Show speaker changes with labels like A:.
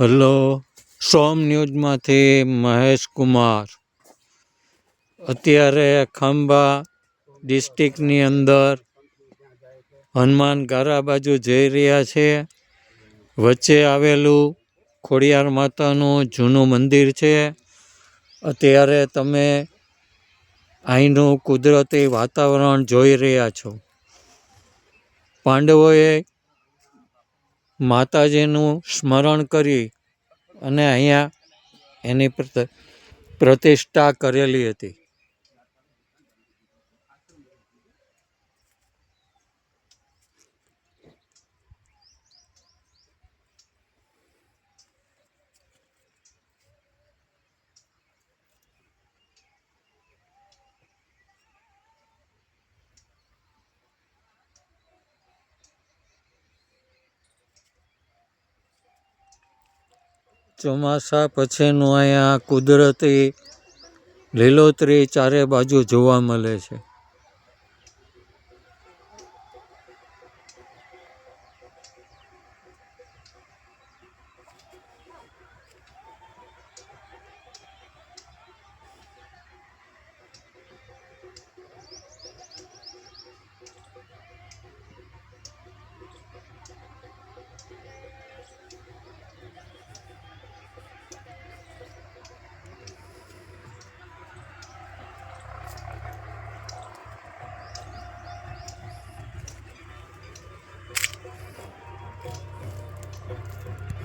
A: Hello, Som ન્યૂઝમાંથી મહેશ કુમાર. અત્યારે ખાંભા ડિસ્ટ્રિક્ટની અંદર હનુમાન ગારા બાજુ જઈ રહ્યા છે. વચ્ચે આવેલું ખોડિયાર માતાનું જૂનું મંદિર છે. અત્યારે તમે અહીંનું કુદરતી વાતાવરણ જોઈ રહ્યા છો. પાંડવોએ માતાજીનું સ્મરણ કરી અને અહીંયા એની પ્રત- પ્રતિષ્ઠા કરેલી હતી. ચોમાસા પછીનું અહીંયા કુદરતી લીલોતરી ચારે બાજુ જોવા મળે છે. Thank you.